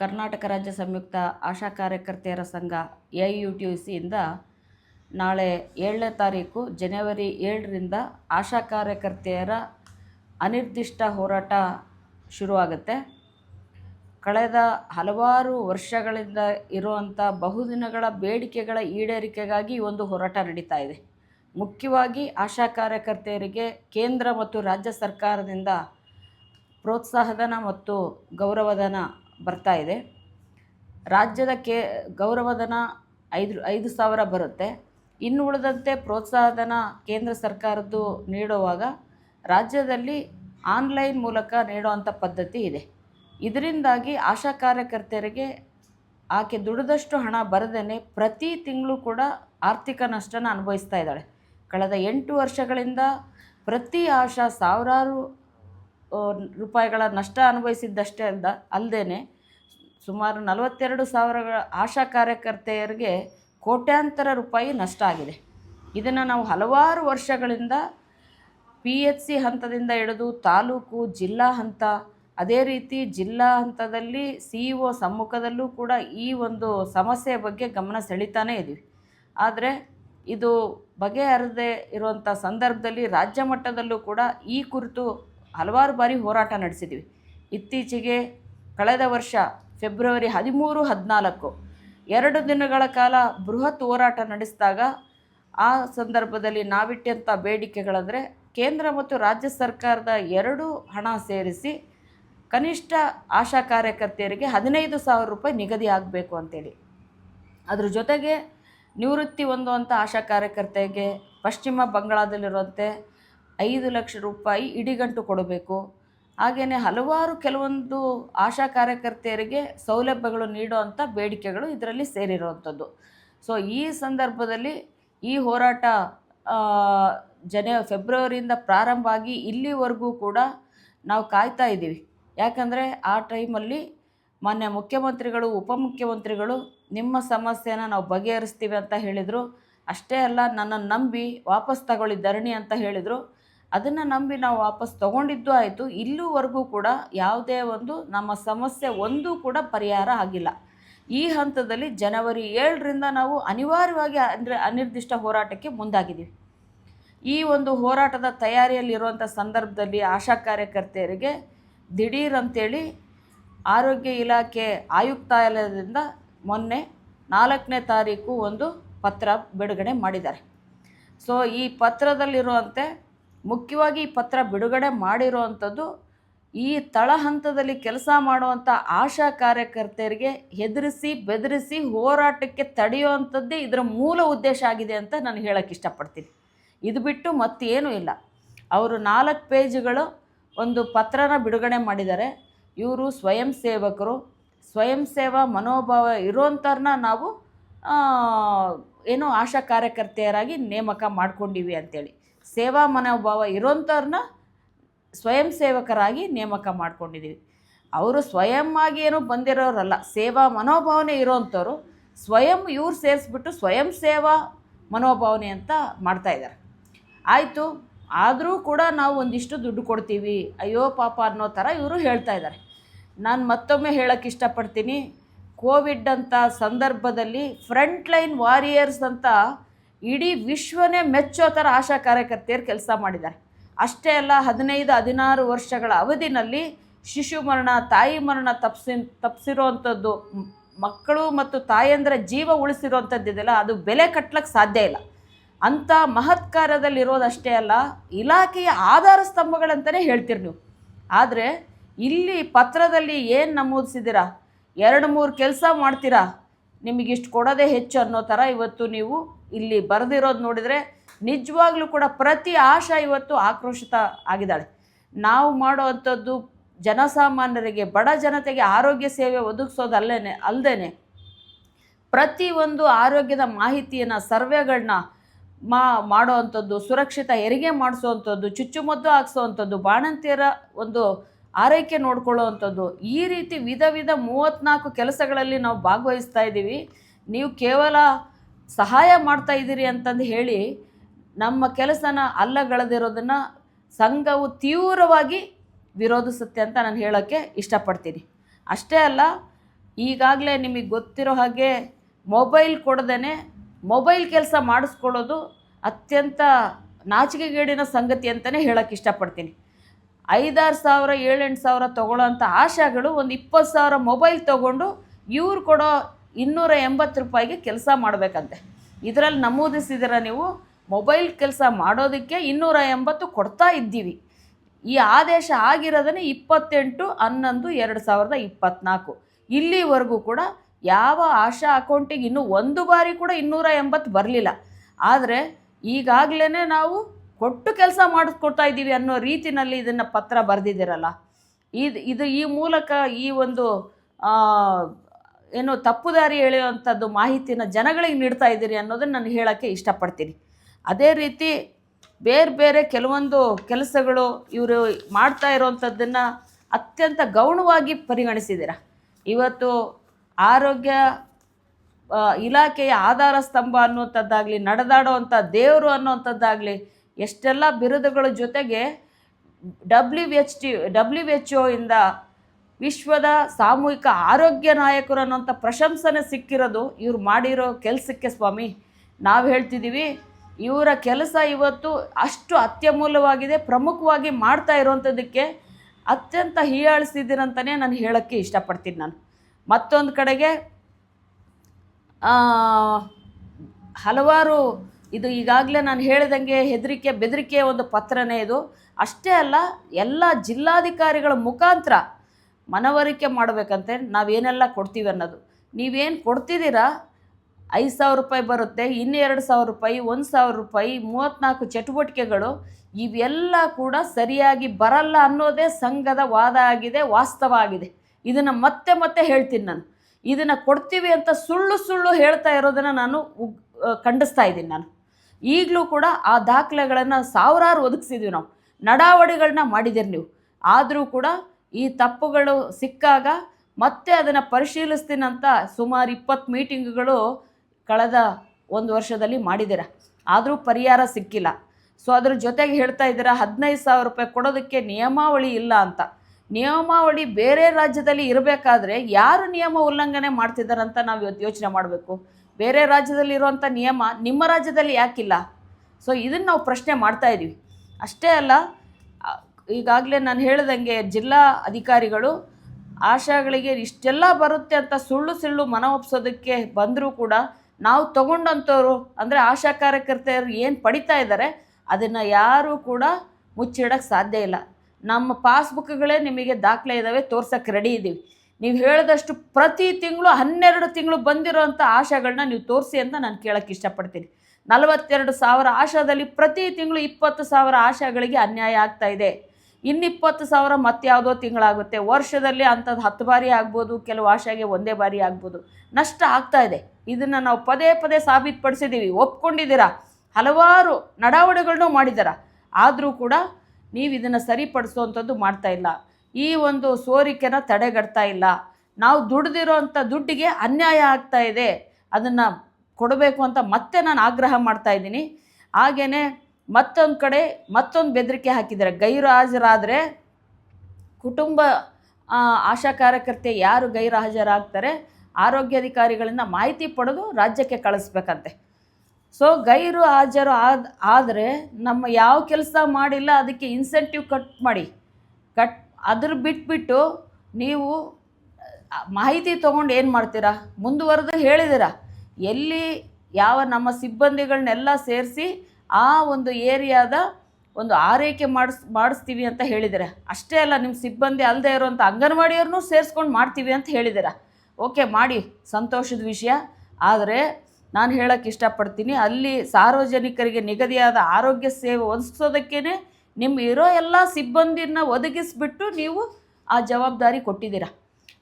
ಕರ್ನಾಟಕ ರಾಜ್ಯ ಸಂಯುಕ್ತ ಆಶಾ ಕಾರ್ಯಕರ್ತೆಯರ ಸಂಘ ಎ ಯು ಟಿ ಯು ಸಿಯಿಂದ ನಾಳೆ ಏಳನೇ ತಾರೀಕು ಜನವರಿ ಏಳರಿಂದ ಆಶಾ ಕಾರ್ಯಕರ್ತೆಯರ ಅನಿರ್ದಿಷ್ಟ ಹೋರಾಟ ಶುರುವಾಗುತ್ತೆ. ಕಳೆದ ಹಲವಾರು ವರ್ಷಗಳಿಂದ ಇರುವಂಥ ಬಹುದಿನಗಳ ಬೇಡಿಕೆಗಳ ಈಡೇರಿಕೆಗಾಗಿ ಒಂದು ಹೋರಾಟ ನಡೀತಾ ಇದೆ. ಮುಖ್ಯವಾಗಿ ಆಶಾ ಕಾರ್ಯಕರ್ತೆಯರಿಗೆ ಕೇಂದ್ರ ಮತ್ತು ರಾಜ್ಯ ಸರ್ಕಾರದಿಂದ ಪ್ರೋತ್ಸಾಹಧನ ಮತ್ತು ಗೌರವಧನ ಬರ್ತಾ ಇದೆ. ರಾಜ್ಯದ ಕೇ, ಗೌರವಧನ ಐದು ಐದು ಸಾವಿರ ಬರುತ್ತೆ. ಇನ್ನು ಉಳಿದಂತೆ ಪ್ರೋತ್ಸಾಹಧನ ಕೇಂದ್ರ ಸರ್ಕಾರದ್ದು ನೀಡುವಾಗ ರಾಜ್ಯದಲ್ಲಿ ಆನ್ಲೈನ್ ಮೂಲಕ ನೀಡುವಂಥ ಪದ್ಧತಿ ಇದೆ. ಇದರಿಂದಾಗಿ ಆಶಾ ಕಾರ್ಯಕರ್ತೆಯರಿಗೆ ಆಕೆ ದುಡಿದಷ್ಟು ಹಣ ಬರದೇ ಪ್ರತಿ ತಿಂಗಳು ಕೂಡ ಆರ್ಥಿಕ ನಷ್ಟನ ಅನುಭವಿಸ್ತಾ ಇದ್ದಾಳೆ. ಕಳೆದ ಎಂಟು ವರ್ಷಗಳಿಂದ ಪ್ರತಿ ಆಶಾ ಸಾವಿರಾರು ರೂಪಾಯಿಗಳ ನಷ್ಟ ಅನುಭವಿಸಿದ್ದಷ್ಟೇ ಅಲ್ದ ಅಲ್ಲದೆ ಸುಮಾರು ನಲವತ್ತೆರಡು ಸಾವಿರಗಳ ಆಶಾ ಕಾರ್ಯಕರ್ತೆಯರಿಗೆ ಕೋಟ್ಯಾಂತರ ರೂಪಾಯಿ ನಷ್ಟ ಆಗಿದೆ. ಇದನ್ನು ನಾವು ಹಲವಾರು ವರ್ಷಗಳಿಂದ ಪಿ ಎಚ್ ಸಿ ಹಂತದಿಂದ ಹಿಡಿದು ತಾಲೂಕು, ಜಿಲ್ಲಾ ಹಂತ, ಅದೇ ರೀತಿ ಜಿಲ್ಲಾ ಹಂತದಲ್ಲಿ ಸಿ ಇ ಒ ಸಮ್ಮುಖದಲ್ಲೂ ಕೂಡ ಈ ಒಂದು ಸಮಸ್ಯೆ ಬಗ್ಗೆ ಗಮನ ಸೆಳೀತಾನೇ ಇದ್ದೀವಿ ಆದರೆ ಇದು ಬಗೆಹರದೇ ಇರುವಂಥ ಸಂದರ್ಭದಲ್ಲಿ ರಾಜ್ಯ ಮಟ್ಟದಲ್ಲೂ ಕೂಡ ಈ ಕುರಿತು ಹಲವಾರು ಬಾರಿ ಹೋರಾಟ ನಡೆಸಿದ್ವಿ. ಇತ್ತೀಚೆಗೆ ಕಳೆದ ವರ್ಷ ಫೆಬ್ರವರಿ ಹದಿಮೂರು, ಹದಿನಾಲ್ಕು, ಎರಡು ದಿನಗಳ ಕಾಲ ಬೃಹತ್ ಹೋರಾಟ ನಡೆಸಿದಾಗ ಆ ಸಂದರ್ಭದಲ್ಲಿ ನಾವಿಟ್ಟಂಥ ಬೇಡಿಕೆಗಳಂದರೆ ಕೇಂದ್ರ ಮತ್ತು ರಾಜ್ಯ ಸರ್ಕಾರದ ಎರಡೂ ಹಣ ಸೇರಿಸಿ ಕನಿಷ್ಠ ಆಶಾ ಕಾರ್ಯಕರ್ತೆಯರಿಗೆ ಹದಿನೈದು ಸಾವಿರ ರೂಪಾಯಿ ನಿಗದಿ ಆಗಬೇಕು ಅಂತೇಳಿ. ಅದ್ರ ಜೊತೆಗೆ ನಿವೃತ್ತಿ ಹೊಂದುವಂಥ ಆಶಾ ಕಾರ್ಯಕರ್ತೆಗೆ ಪಶ್ಚಿಮ ಬಂಗಾಳದಲ್ಲಿರುವಂತೆ ಐದು ಲಕ್ಷ ರೂಪಾಯಿ ಇಡಿಗಂಟು ಕೊಡಬೇಕು. ಹಾಗೆಯೇ ಹಲವಾರು ಕೆಲವೊಂದು ಆಶಾ ಕಾರ್ಯಕರ್ತೆಯರಿಗೆ ಸೌಲಭ್ಯಗಳು ನೀಡುವಂಥ ಬೇಡಿಕೆಗಳು ಇದರಲ್ಲಿ ಸೇರಿರುವಂಥದ್ದು. ಸೊ ಈ ಸಂದರ್ಭದಲ್ಲಿ ಈ ಹೋರಾಟ ಜನ, ಫೆಬ್ರವರಿಯಿಂದ ಪ್ರಾರಂಭ ಆಗಿ ಇಲ್ಲಿವರೆಗೂ ಕೂಡ ನಾವು ಕಾಯ್ತಾ ಇದ್ದೀವಿ. ಯಾಕಂದರೆ ಆ ಟೈಮಲ್ಲಿ ಮಾನ್ಯ ಮುಖ್ಯಮಂತ್ರಿಗಳು, ಉಪಮುಖ್ಯಮಂತ್ರಿಗಳು ನಿಮ್ಮ ಸಮಸ್ಯೆನ ನಾವು ಬಗೆಹರಿಸ್ತೀವಿ ಅಂತ ಹೇಳಿದರು. ಅಷ್ಟೇ ಅಲ್ಲ ನನ್ನನ್ನು ನಂಬಿ ವಾಪಸ್ ತಗೊಳ್ಳಿ ಧರಣಿ ಅಂತ ಹೇಳಿದರು. ಅದನ್ನು ನಂಬಿ ನಾವು ವಾಪಸ್ ತಗೊಂಡಿದ್ದು ಆಯಿತು. ಇಲ್ಲಿವರೆಗೂ ಕೂಡ ಯಾವುದೇ ಒಂದು ನಮ್ಮ ಸಮಸ್ಯೆ ಒಂದೂ ಕೂಡ ಪರಿಹಾರ ಆಗಿಲ್ಲ. ಈ ಹಂತದಲ್ಲಿ ಜನವರಿ ಏಳರಿಂದ ನಾವು ಅನಿವಾರ್ಯವಾಗಿ ಅಂದರೆ ಅನಿರ್ದಿಷ್ಟ ಹೋರಾಟಕ್ಕೆ ಮುಂದಾಗಿದ್ದೀವಿ. ಈ ಒಂದು ಹೋರಾಟದ ತಯಾರಿಯಲ್ಲಿರುವಂಥ ಸಂದರ್ಭದಲ್ಲಿ ಆಶಾ ಕಾರ್ಯಕರ್ತೆಯರಿಗೆ ದಿಢೀರ್ ಅಂತೇಳಿ ಆರೋಗ್ಯ ಇಲಾಖೆ ಆಯುಕ್ತಾಲಯದಿಂದ ಮೊನ್ನೆ ನಾಲ್ಕನೇ ತಾರೀಕು ಒಂದು ಪತ್ರ ಬಿಡುಗಡೆ ಮಾಡಿದ್ದಾರೆ. ಸೊ ಈ ಪತ್ರದಲ್ಲಿರುವಂತೆ ಮುಖ್ಯವಾಗಿ ಈ ಪತ್ರ ಬಿಡುಗಡೆ ಮಾಡಿರುವಂಥದ್ದು ಈ ತಳ ಹಂತದಲ್ಲಿ ಕೆಲಸ ಮಾಡುವಂಥ ಆಶಾ ಕಾರ್ಯಕರ್ತೆಯರಿಗೆ ಹೆದರಿಸಿ, ಬೆದರಿಸಿ, ಹೋರಾಟಕ್ಕೆ ತಡೆಯುವಂಥದ್ದೇ ಇದರ ಮೂಲ ಉದ್ದೇಶ ಆಗಿದೆ ಅಂತ ನಾನು ಹೇಳೋಕ್ಕೆ ಇಷ್ಟಪಡ್ತೀನಿ. ಇದು ಬಿಟ್ಟು ಮತ್ತೇನೂ ಇಲ್ಲ. ಅವರು ನಾಲ್ಕು ಪೇಜ್ಗಳು ಒಂದು ಪತ್ರನ ಬಿಡುಗಡೆ ಮಾಡಿದ್ದಾರೆ. ಇವರು ಸ್ವಯಂ ಸೇವಕರು. ಸ್ವಯಂ ಸೇವಾ ಮನೋಭಾವ ಇರೋಂಥವ್ರನ್ನ ನಾವು ಏನು ಆಶಾ ಕಾರ್ಯಕರ್ತೆಯರಾಗಿ ನೇಮಕ ಮಾಡ್ಕೊಂಡಿವಿ ಅಂತೇಳಿ. ಸೇವಾ ಮನೋಭಾವ ಇರೋಂಥವ್ರನ್ನ ಸ್ವಯಂ ಸೇವಕರಾಗಿ ನೇಮಕ ಮಾಡ್ಕೊಂಡಿದ್ದೀವಿ ಅವರು ಸ್ವಯಂ ಆಗಿ ಏನೂ ಬಂದಿರೋರಲ್ಲ, ಸೇವಾ ಮನೋಭಾವನೆ ಇರೋಂಥವ್ರು ಸ್ವಯಂ ಇವ್ರು ಸೇರಿಸ್ಬಿಟ್ಟು ಸ್ವಯಂ ಸೇವಾ ಮನೋಭಾವನೆ ಅಂತ ಮಾಡ್ತಾ ಇದ್ದಾರೆ. ಆಯಿತು, ಆದರೂ ಕೂಡ ನಾವು ಒಂದಿಷ್ಟು ದುಡ್ಡು ಕೊಡ್ತೀವಿ, ಅಯ್ಯೋ ಪಾಪ ಅನ್ನೋ ಥರ ಇವರು ಹೇಳ್ತಾ ಇದ್ದಾರೆ. ನಾನು ಮತ್ತೊಮ್ಮೆ ಹೇಳೋಕ್ಕೆ ಇಷ್ಟಪಡ್ತೀನಿ, ಕೋವಿಡ್ ಅಂತ ಸಂದರ್ಭದಲ್ಲಿ ಫ್ರಂಟ್ ಲೈನ್ ವಾರಿಯರ್ಸ್ ಅಂತ ಇಡೀ ವಿಶ್ವನೇ ಮೆಚ್ಚೋ ಥರ ಆಶಾ ಕಾರ್ಯಕರ್ತೆಯರು ಕೆಲಸ ಮಾಡಿದ್ದಾರೆ. ಅಷ್ಟೇ ಅಲ್ಲ, ಹದಿನೈದು, ಹದಿನಾರು ವರ್ಷಗಳ ಅವಧಿನಲ್ಲಿ ಶಿಶು ಮರಣ, ತಾಯಿ ಮರಣ ತಪ್ಸಿ ತಪ್ಪಿಸಿರೋವಂಥದ್ದು ಮಕ್ಕಳು ಮತ್ತು ತಾಯಂದ್ರ ಜೀವ ಉಳಿಸಿರೋವಂಥದ್ದಿದೆಯಲ್ಲ ಅದು ಬೆಲೆ ಕಟ್ಟಲಿಕ್ಕೆ ಸಾಧ್ಯ ಇಲ್ಲ. ಅಂಥ ಮಹತ್ ಕಾರ್ಯದಲ್ಲಿರೋದಷ್ಟೇ ಅಲ್ಲ, ಇಲಾಖೆಯ ಆಧಾರ ಸ್ತಂಭಗಳಂತಲೇ ಹೇಳ್ತೀರಿ ನೀವು. ಆದರೆ, ಇಲ್ಲಿ ಪತ್ರದಲ್ಲಿ ಏನು ನಮೂದಿಸಿದ್ದೀರಾ? ಎರಡು, ಮೂರು ಕೆಲಸ ಮಾಡ್ತೀರಾ? ನಿಮಗಿಷ್ಟು ಕೊಡೋದೇ ಹೆಚ್ಚು ಅನ್ನೋ ಥರ ಇವತ್ತು ನೀವು ಇಲ್ಲಿ ಬರೆದಿರೋದು ನೋಡಿದರೆ ನಿಜವಾಗ್ಲೂ ಕೂಡ ಪ್ರತಿ ಆಶಾ ಇವತ್ತು ಆಕ್ರೋಶಿತ ಆಗಿದ್ದಾಳೆ. ನಾವು ಮಾಡುವಂಥದ್ದು ಜನಸಾಮಾನ್ಯರಿಗೆ, ಬಡ ಜನತೆಗೆ ಆರೋಗ್ಯ ಸೇವೆ ಒದಗಿಸೋದಲ್ಲೇನೆ ಅಲ್ಲದೇ ಪ್ರತಿಯೊಂದು ಆರೋಗ್ಯದ ಮಾಹಿತಿಯನ್ನು, ಸರ್ವೆಗಳನ್ನ ಮಾ ಮಾಡೋವಂಥದ್ದು, ಸುರಕ್ಷಿತ ಹೆರಿಗೆ ಮಾಡಿಸೋವಂಥದ್ದು, ಚುಚ್ಚುಮದ್ದು ಹಾಕ್ಸೋವಂಥದ್ದು, ಬಾಣಂತಿಯರ ಒಂದು ಆರೈಕೆ ನೋಡ್ಕೊಳ್ಳೋವಂಥದ್ದು, ಈ ರೀತಿ ವಿಧ ವಿಧ ಮೂವತ್ತ್ನಾಲ್ಕು ಕೆಲಸಗಳಲ್ಲಿ ನಾವು ಭಾಗವಹಿಸ್ತಾ ಇದ್ದೀವಿ. ನೀವು ಕೇವಲ ಸಹಾಯ ಮಾಡ್ತಾ ಇದ್ದೀರಿ ಅಂತಂದು ಹೇಳಿ ನಮ್ಮ ಕೆಲಸನ ಅಲ್ಲಗಳದಿರೋದನ್ನು ಸಂಘವು ತೀವ್ರವಾಗಿ ವಿರೋಧಿಸುತ್ತೆ ಅಂತ ನಾನು ಹೇಳೋಕ್ಕೆ ಇಷ್ಟಪಡ್ತೀನಿ. ಅಷ್ಟೇ ಅಲ್ಲ, ಈಗಾಗಲೇ ನಿಮಗೆ ಗೊತ್ತಿರೋ ಹಾಗೆ ಮೊಬೈಲ್ ಕೊಡದೇ ಮೊಬೈಲ್ ಕೆಲಸ ಮಾಡಿಸ್ಕೊಳ್ಳೋದು ಅತ್ಯಂತ ನಾಚಿಕೆಗೇಡಿನ ಸಂಗತಿ ಅಂತಲೇ ಹೇಳೋಕ್ಕೆ ಇಷ್ಟಪಡ್ತೀನಿ. ಐದಾರು ಸಾವಿರ, ಏಳೆಂಟು ಸಾವಿರ ತೊಗೊಳ್ಳೋಂಥ ಆಶಾಗಳು ಒಂದು ಇಪ್ಪತ್ತು ಸಾವಿರ ಮೊಬೈಲ್ ತೊಗೊಂಡು ಇವ್ರು ಕೊಡೋ ಇನ್ನೂರ ಎಂಬತ್ತು ರೂಪಾಯಿಗೆ ಕೆಲಸ ಮಾಡಬೇಕಂತೆ. ಇದರಲ್ಲಿ ನಮೂದಿಸಿದಿರ ನೀವು, ಮೊಬೈಲ್ ಕೆಲಸ ಮಾಡೋದಕ್ಕೆ ಇನ್ನೂರ ಎಂಬತ್ತು ಕೊಡ್ತಾ ಇದ್ದೀವಿ. ಈ ಆದೇಶ ಆಗಿರೋದನ್ನೇ ಇಪ್ಪತ್ತೆಂಟು, ಹನ್ನೊಂದು, ಎರಡು ಸಾವಿರದ ಇಪ್ಪತ್ತ್ನಾಲ್ಕು ಇಲ್ಲಿವರೆಗೂ ಕೂಡ ಯಾವ ಆಶಾ ಅಕೌಂಟಿಗೆ ಇನ್ನೂ ಒಂದು ಬಾರಿ ಕೂಡ ಇನ್ನೂರ ಎಂಬತ್ತು ಬರಲಿಲ್ಲ. ಆದರೆ ಈಗಾಗಲೇ ನಾವು ಕೊಟ್ಟು ಕೆಲಸ ಮಾಡಿಸ್ಕೊಡ್ತಾ ಇದ್ದೀವಿ ಅನ್ನೋ ರೀತಿನಲ್ಲಿ ಇದನ್ನು ಪತ್ರ ಬರೆದಿದ್ದೀರಲ್ಲ. ಇದು ಇದು ಈ ಮೂಲಕ ಈ ಒಂದು ಏನು ತಪ್ಪು ದಾರಿ ಎಳೆಯುವಂಥದ್ದು ಮಾಹಿತಿನ ಜನಗಳಿಗೆ ನೀಡ್ತಾ ಇದ್ದೀರಿ ಅನ್ನೋದನ್ನು ನಾನು ಹೇಳೋಕ್ಕೆ ಇಷ್ಟಪಡ್ತೀನಿ. ಅದೇ ರೀತಿ ಬೇರೆ ಬೇರೆ ಕೆಲವೊಂದು ಕೆಲಸಗಳು ಇವರು ಮಾಡ್ತಾ ಇರೋವಂಥದ್ದನ್ನು ಅತ್ಯಂತ ಗೌಣವಾಗಿ ಪರಿಗಣಿಸಿದ್ದೀರ? ಇವತ್ತು ಆರೋಗ್ಯ ಇಲಾಖೆಯ ಆಧಾರ ಸ್ತಂಭ ಅನ್ನುವಂಥದ್ದಾಗಲಿ, ನಡೆದಾಡುವಂಥ ದೇವರು ಅನ್ನುವಂಥದ್ದಾಗಲಿ, ಎಷ್ಟೆಲ್ಲ ಬಿರುದುಗಳ ಜೊತೆಗೆ W H T W H ಇಂದ ವಿಶ್ವದ ಸಾಮೂಹಿಕ ಆರೋಗ್ಯ ನಾಯಕರು ಅನ್ನೋಂಥ ಪ್ರಶಂಸನೆ ಸಿಕ್ಕಿರೋದು ಇವ್ರು ಮಾಡಿರೋ ಕೆಲಸಕ್ಕೆ ಸ್ವಾಮಿ. ನಾವು ಹೇಳ್ತಿದ್ದೀವಿ ಇವರ ಕೆಲಸ ಇವತ್ತು ಅಷ್ಟು ಅತ್ಯಮೂಲ್ಯವಾಗಿದೆ, ಪ್ರಮುಖವಾಗಿ ಮಾಡ್ತಾ ಇರೋವಂಥದ್ದಕ್ಕೆ ಅತ್ಯಂತ ಹೀಯಾಳಿಸಿದ್ದೀರಂತಲೇ ನಾನು ಹೇಳೋಕ್ಕೆ ಇಷ್ಟಪಡ್ತೀನಿ ನಾನು. ಮತ್ತೊಂದು ಕಡೆಗೆ ಹಲವಾರು ಇದು ಈಗಾಗಲೇ ನಾನು ಹೇಳಿದಂಗೆ ಹೆದರಿಕೆ, ಬೆದರಿಕೆಯ ಒಂದು ಪತ್ರನೇ ಇದು. ಅಷ್ಟೇ ಅಲ್ಲ, ಎಲ್ಲ ಜಿಲ್ಲಾಧಿಕಾರಿಗಳ ಮುಖಾಂತರ ಮನವರಿಕೆ ಮಾಡಬೇಕಂತೆ ನಾವೇನೆಲ್ಲ ಕೊಡ್ತೀವಿ ಅನ್ನೋದು. ನೀವೇನು ಕೊಡ್ತಿದ್ದೀರಾ? ಐದು ಸಾವಿರ ರೂಪಾಯಿ ಬರುತ್ತೆ ಇನ್ನೆರಡು ಸಾವಿರ ರೂಪಾಯಿ, ಒಂದು ಸಾವಿರ ರೂಪಾಯಿ ಮೂವತ್ತ್ನಾಲ್ಕು ಚಟುವಟಿಕೆಗಳು, ಇವೆಲ್ಲ ಕೂಡ ಸರಿಯಾಗಿ ಬರಲ್ಲ ಅನ್ನೋದೇ ಸಂಘದ ವಾದ ಆಗಿದೆ, ವಾಸ್ತವ ಆಗಿದೆ. ಇದನ್ನು ಮತ್ತೆ ಮತ್ತೆ ಹೇಳ್ತೀನಿ ನಾನು. ಇದನ್ನು ಕೊಡ್ತೀವಿ ಅಂತ ಸುಳ್ಳು ಸುಳ್ಳು ಹೇಳ್ತಾ ಇರೋದನ್ನು ನಾನು ಖಂಡಿಸ್ತಾ ಇದ್ದೀನಿ ನಾನು. ಈಗಲೂ ಕೂಡ ಆ ದಾಖಲೆಗಳನ್ನು ಸಾವಿರಾರು ಒದಗಿಸಿದ್ವಿ ನಾವು. ನಡಾವಳಿಗಳನ್ನ ಮಾಡಿದ್ದೀರಿ ನೀವು. ಆದರೂ ಕೂಡ ಈ ತಪ್ಪುಗಳು ಸಿಕ್ಕಾಗ ಮತ್ತೆ ಅದನ್ನು ಪರಿಶೀಲಿಸ್ತೀನಂತ ಸುಮಾರು ಇಪ್ಪತ್ತು ಮೀಟಿಂಗ್ಗಳು ಕಳೆದ ಒಂದು ವರ್ಷದಲ್ಲಿ ಮಾಡಿದ್ದೀರ ಆದರೂ ಪರಿಹಾರ ಸಿಕ್ಕಿಲ್ಲ. ಸೊ ಅದ್ರ ಜೊತೆಗೆ ಹೇಳ್ತಾ ಇದ್ದೀರಾ, ಹದಿನೈದು ಸಾವಿರ ರೂಪಾಯಿ ಕೊಡೋದಕ್ಕೆ ನಿಯಮಾವಳಿ ಇಲ್ಲ ಅಂತ. ನಿಯಮಾವಳಿ ಬೇರೆ ರಾಜ್ಯದಲ್ಲಿ ಇರಬೇಕಾದ್ರೆ ಯಾರು ನಿಯಮ ಉಲ್ಲಂಘನೆ ಮಾಡ್ತಿದ್ದಾರಂತ ನಾವು ಇವತ್ತು ಯೋಚನೆ ಮಾಡಬೇಕು. ಬೇರೆ ರಾಜ್ಯದಲ್ಲಿ ಇರುವಂಥ ನಿಯಮ ನಿಮ್ಮ ರಾಜ್ಯದಲ್ಲಿ ಯಾಕಿಲ್ಲ? ಸೊ ಇದನ್ನು ನಾವು ಪ್ರಶ್ನೆ ಮಾಡ್ತಾ ಇದ್ದೀವಿ ಅಷ್ಟೇ ಅಲ್ಲ ಈಗಾಗಲೇ ನಾನು ಹೇಳ್ದಂಗೆ ಜಿಲ್ಲಾ ಅಧಿಕಾರಿಗಳು ಆಶಾಗಳಿಗೆ ಇಷ್ಟೆಲ್ಲ ಬರುತ್ತೆ ಅಂತ ಸುಳ್ಳು ಸುಳ್ಳು ಮನವೊಪ್ಸೋದಕ್ಕೆ ಬಂದರೂ ಕೂಡ ನಾವು ತಗೊಂಡಂಥವ್ರು ಅಂದರೆ ಆಶಾ ಕಾರ್ಯಕರ್ತೆಯರು ಏನು ಪಡಿತಾ ಇದ್ದಾರೆ, ಅದನ್ನು ಯಾರೂ ಕೂಡ ಮುಚ್ಚಿಡೋಕ್ಕೆ ಸಾಧ್ಯ ಇಲ್ಲ. ನಮ್ಮ ಪಾಸ್ಬುಕ್ಗಳೇ ನಿಮಗೆ ದಾಖಲೆ ಇದ್ದಾವೆ ತೋರ್ಸೋಕ್ಕೆ ರೆಡಿ ಇದ್ದೀವಿ ನೀವು ಹೇಳಿದಷ್ಟು ಪ್ರತಿ ತಿಂಗಳು ಹನ್ನೆರಡು ತಿಂಗಳು ಬಂದಿರೋಂಥ ಆಶಾಗಳನ್ನ ನೀವು ತೋರಿಸಿ ಅಂತ ನಾನು ಕೇಳೋಕ್ಕೆ ಇಷ್ಟಪಡ್ತೀನಿ. ನಲವತ್ತೆರಡು ಸಾವಿರ ಆಶಾದಲ್ಲಿ ಪ್ರತಿ ತಿಂಗಳು ಇಪ್ಪತ್ತು ಸಾವಿರ ಆಶಾಗಳಿಗೆ ಅನ್ಯಾಯ ಆಗ್ತಾ ಇದೆ. ಇನ್ನಿಪ್ಪತ್ತು ಸಾವಿರ ಮತ್ತಾವುದೋ ತಿಂಗಳಾಗುತ್ತೆ. ವರ್ಷದಲ್ಲಿ ಅಂಥದ್ದು ಹತ್ತು ಬಾರಿ ಆಗ್ಬೋದು, ಕೆಲವು ಆಶೆಗೆ ಒಂದೇ ಬಾರಿ ಆಗ್ಬೋದು. ನಷ್ಟ ಆಗ್ತಾ ಇದೆ. ಇದನ್ನು ನಾವು ಪದೇ ಪದೇ ಸಾಬೀತುಪಡಿಸಿದ್ದೀವಿ ಒಪ್ಕೊಂಡಿದ್ದೀರಾ? ಹಲವಾರು ನಡಾವಣೆಗಳನ್ನೂ ಮಾಡಿದ್ದೀರಾ? ಆದರೂ ಕೂಡ ನೀವು ಇದನ್ನು ಸರಿಪಡಿಸುವಂಥದ್ದು ಮಾಡ್ತಾ ಇಲ್ಲ. ಈ ಒಂದು ಸೋರಿಕೆನ ತಡೆಗಟ್ತಾ ಇಲ್ಲ. ನಾವು ದುಡ್ದಿರೋಂಥ ದುಡ್ಡಿಗೆ ಅನ್ಯಾಯ ಆಗ್ತಾ ಇದೆ. ಅದನ್ನು ಕೊಡಬೇಕು ಅಂತ ಮತ್ತೆ ನಾನು ಆಗ್ರಹ ಮಾಡ್ತಾ ಇದ್ದೀನಿ. ಹಾಗೆಯೇ ಮತ್ತೊಂದು ಕಡೆ ಮತ್ತೊಂದು ಬೆದರಿಕೆ ಹಾಕಿದ್ದಾರೆ. ಗೈರು ಹಾಜರಾದರೆ ಕುಟುಂಬ ಆಶಾ ಕಾರ್ಯಕರ್ತೆ ಯಾರು ಗೈರು ಹಾಜರಾಗ್ತಾರೆ ಆರೋಗ್ಯಾಧಿಕಾರಿಗಳಿಂದ ಮಾಹಿತಿ ಪಡೆದು ರಾಜ್ಯಕ್ಕೆ ಕಳಿಸ್ಬೇಕಂತೆ. ಸೊ ಗೈರು ಹಾಜರು ಆದ, ಆದರೆ ನಮ್ಮ ಯಾವ ಕೆಲಸ ಮಾಡಿಲ್ಲ, ಅದಕ್ಕೆ ಇನ್ಸೆಂಟಿವ್ ಕಟ್ ಮಾಡಿ. ಕಟ್, ಅದ್ರ ಬಿಟ್ಬಿಟ್ಟು ನೀವು ಮಾಹಿತಿ ತೊಗೊಂಡು ಏನು ಮಾಡ್ತೀರಾ? ಮುಂದುವರೆದು ಹೇಳಿದಿರ ಎಲ್ಲಿ ಯಾವ ನಮ್ಮ ಸಿಬ್ಬಂದಿಗಳನ್ನೆಲ್ಲ ಸೇರಿಸಿ ಆ ಒಂದು ಏರಿಯಾದ ಒಂದು ಆರೈಕೆ ಮಾಡಿಸ್, ಮಾಡಿಸ್ತೀವಿ ಅಂತ ಹೇಳಿದ್ದಾರೆ ಅಷ್ಟೇ ಅಲ್ಲ ನಿಮ್ಮ ಸಿಬ್ಬಂದಿ ಅಲ್ಲದೆ ಇರೋಂಥ ಅಂಗನವಾಡಿಯವ್ರನ್ನೂ ಸೇರಿಸ್ಕೊಂಡು ಮಾಡ್ತೀವಿ ಅಂತ ಹೇಳಿದ್ದೀರ ಓಕೆ, ಮಾಡಿ. ಸಂತೋಷದ ವಿಷಯ. ಆದರೆ ನಾನು ಹೇಳೋಕ್ಕೆ ಇಷ್ಟಪಡ್ತೀನಿ, ಅಲ್ಲಿ ಸಾರ್ವಜನಿಕರಿಗೆ ನಿಗದಿಯಾದ ಆರೋಗ್ಯ ಸೇವೆ ಒದಗಿಸೋದಕ್ಕೇ ನಿಮ್ಮ ಇರೋ ಎಲ್ಲ ಸಿಬ್ಬಂದಿನ ಒದಗಿಸ್ಬಿಟ್ಟು ನೀವು ಆ ಜವಾಬ್ದಾರಿ ಕೊಟ್ಟಿದ್ದೀರಾ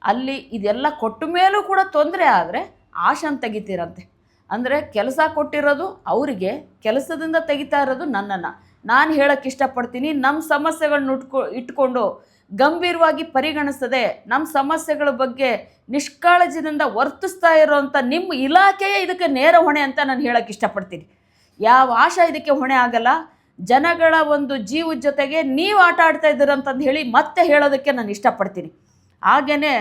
ಅಲ್ಲಿ ಇದೆಲ್ಲ ಕೊಟ್ಟ ಮೇಲೂ ಕೂಡ ತೊಂದರೆ ಆದರೆ ಆಶನ್ ತೆಗಿತೀರಂತೆ. ಅಂದರೆ ಕೆಲಸ ಕೊಟ್ಟಿರೋದು ಅವರಿಗೆ, ಕೆಲಸದಿಂದ ತೆಗಿತಾ ಇರೋದು ನನ್ನನ್ನು. ನಾನು ಹೇಳೋಕ್ಕೆ ಇಷ್ಟಪಡ್ತೀನಿ ನಮ್ಮ ಸಮಸ್ಯೆಗಳನ್ನ ಉಟ್ಕೊ, ಇಟ್ಕೊಂಡು ಗಂಭೀರವಾಗಿ ಪರಿಗಣಿಸದೆ ನಮ್ಮ ಸಮಸ್ಯೆಗಳ ಬಗ್ಗೆ ನಿಷ್ಕಾಳಜಿನಿಂದ ವರ್ತಿಸ್ತಾ ಇರೋವಂಥ ನಿಮ್ಮ ಇಲಾಖೆಯೇ ಇದಕ್ಕೆ ನೇರ ಹೊಣೆ ಅಂತ ನಾನು ಹೇಳೋಕ್ಕೆ ಇಷ್ಟಪಡ್ತೀನಿ. ಯಾವ ಆಶಾ ಇದಕ್ಕೆ ಹೊಣೆ ಆಗಲ್ಲ, ಜನಗಳ ಒಂದು ಜೀವದ ಜೊತೆಗೆ ನೀವು ಆಟ ಆಡ್ತಾ ಇದ್ದೀರಂತಂದು ಹೇಳಿ ಮತ್ತೆ ಹೇಳೋದಕ್ಕೆ ನಾನು ಇಷ್ಟಪಡ್ತೀನಿ. ಹಾಗೆಯೇ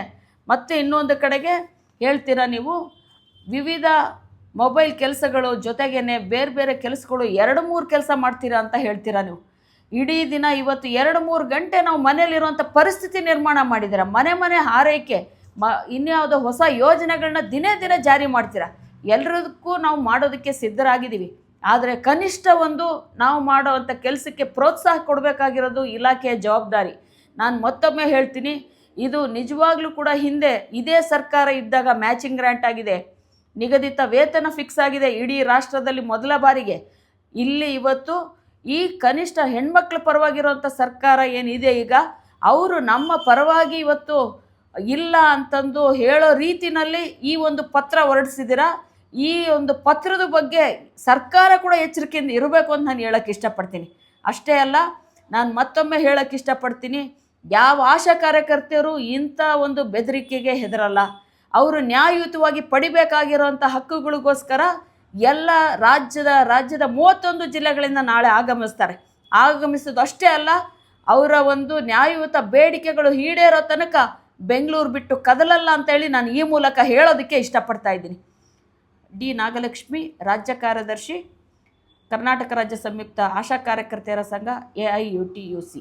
ಮತ್ತೆ ಇನ್ನೊಂದು ಕಡೆಗೆ ಹೇಳ್ತೀರಾ ನೀವು, ವಿವಿಧ ಮೊಬೈಲ್ ಕೆಲಸಗಳು ಜೊತೆಗೇನೆ ಬೇರೆ ಬೇರೆ ಕೆಲಸಗಳು ಎರಡು ಮೂರು ಕೆಲಸ ಮಾಡ್ತೀರಾ ಅಂತ ಹೇಳ್ತೀರಾ ನೀವು? ಇಡೀ ದಿನ ಇವತ್ತು ಎರಡು ಮೂರು ಗಂಟೆ ನಾವು ಮನೆಯಲ್ಲಿರುವಂಥ ಪರಿಸ್ಥಿತಿ ನಿರ್ಮಾಣ ಮಾಡಿದ್ದೀರ? ಮನೆ ಮನೆ ಹಾರೈಕೆ, ಮ, ಇನ್ಯಾವುದೋ ಹೊಸ ಯೋಜನೆಗಳನ್ನ ದಿನೇ ದಿನೇ ಜಾರಿ ಮಾಡ್ತೀರಾ? ಎಲ್ಲದಕ್ಕೂ ನಾವು ಮಾಡೋದಕ್ಕೆ ಸಿದ್ಧರಾಗಿದ್ದೀವಿ. ಆದರೆ ಕನಿಷ್ಠ ಒಂದು ನಾವು ಮಾಡೋವಂಥ ಕೆಲಸಕ್ಕೆ ಪ್ರೋತ್ಸಾಹ ಕೊಡಬೇಕಾಗಿರೋದು ಇಲಾಖೆಯ ಜವಾಬ್ದಾರಿ. ನಾನು ಮತ್ತೊಮ್ಮೆ ಹೇಳ್ತೀನಿ, ಇದು ನಿಜವಾಗ್ಲೂ ಕೂಡ ಹಿಂದೆ ಇದೇ ಸರ್ಕಾರ ಇದ್ದಾಗ ಮ್ಯಾಚಿಂಗ್ ಗ್ರ್ಯಾಂಟ್ ಆಗಿದೆ. ನಿಗದಿತ ವೇತನ ಫಿಕ್ಸ್ ಆಗಿದೆ ಇಡೀ ರಾಷ್ಟ್ರದಲ್ಲಿ ಮೊದಲ ಬಾರಿಗೆ. ಇಲ್ಲಿ ಇವತ್ತು ಈ ಕನಿಷ್ಠ ಹೆಣ್ಮಕ್ಳ ಪರವಾಗಿರುವಂಥ ಸರ್ಕಾರ ಏನಿದೆ ಈಗ? ಅವರು ನಮ್ಮ ಪರವಾಗಿ ಇವತ್ತು ಇಲ್ಲ ಅಂತಂದು ಹೇಳೋ ರೀತಿನಲ್ಲಿ ಈ ಒಂದು ಪತ್ರ ಹೊರಡಿಸಿದ್ದೀರಾ? ಈ ಒಂದು ಪತ್ರದ ಬಗ್ಗೆ ಸರ್ಕಾರ ಕೂಡ ಎಚ್ಚರಿಕೆಯಿಂದ ಇರಬೇಕು ಅಂತ ನಾನು ಹೇಳೋಕ್ಕೆ ಇಷ್ಟಪಡ್ತೀನಿ. ಅಷ್ಟೇ ಅಲ್ಲ, ನಾನು ಮತ್ತೊಮ್ಮೆ ಹೇಳೋಕ್ಕೆ ಇಷ್ಟಪಡ್ತೀನಿ, ಯಾವ ಆಶಾ ಕಾರ್ಯಕರ್ತೆಯರು ಇಂಥ ಒಂದು ಬೆದರಿಕೆಗೆ ಹೆದರಲ್ಲ. ಅವರು ನ್ಯಾಯಯುತವಾಗಿ ಪಡಿಬೇಕಾಗಿರೋಂಥ ಹಕ್ಕುಗಳಿಗೋಸ್ಕರ ಎಲ್ಲ ರಾಜ್ಯದ ರಾಜ್ಯದ ಮೂವತ್ತೊಂದು ಜಿಲ್ಲೆಗಳಿಂದ ನಾಳೆ ಆಗಮಿಸ್ತಾರೆ. ಆಗಮಿಸೋದು ಅಷ್ಟೇ ಅಲ್ಲ, ಅವರ ಒಂದು ನ್ಯಾಯಯುತ ಬೇಡಿಕೆಗಳು ಈಡೇರೋ ತನಕ ಬೆಂಗಳೂರು ಬಿಟ್ಟು ಕದಲಲ್ಲ ಅಂತೇಳಿ ನಾನು ಈ ಮೂಲಕ ಹೇಳೋದಕ್ಕೆ ಇಷ್ಟಪಡ್ತಾ ಇದ್ದೀನಿ. ಡಿ ನಾಗಲಕ್ಷ್ಮಿ, ರಾಜ್ಯ ಕಾರ್ಯದರ್ಶಿ, ಕರ್ನಾಟಕ ರಾಜ್ಯ ಸಂಯುಕ್ತ ಆಶಾ ಕಾರ್ಯಕರ್ತೆಯರ ಸಂಘ, A I U T U C.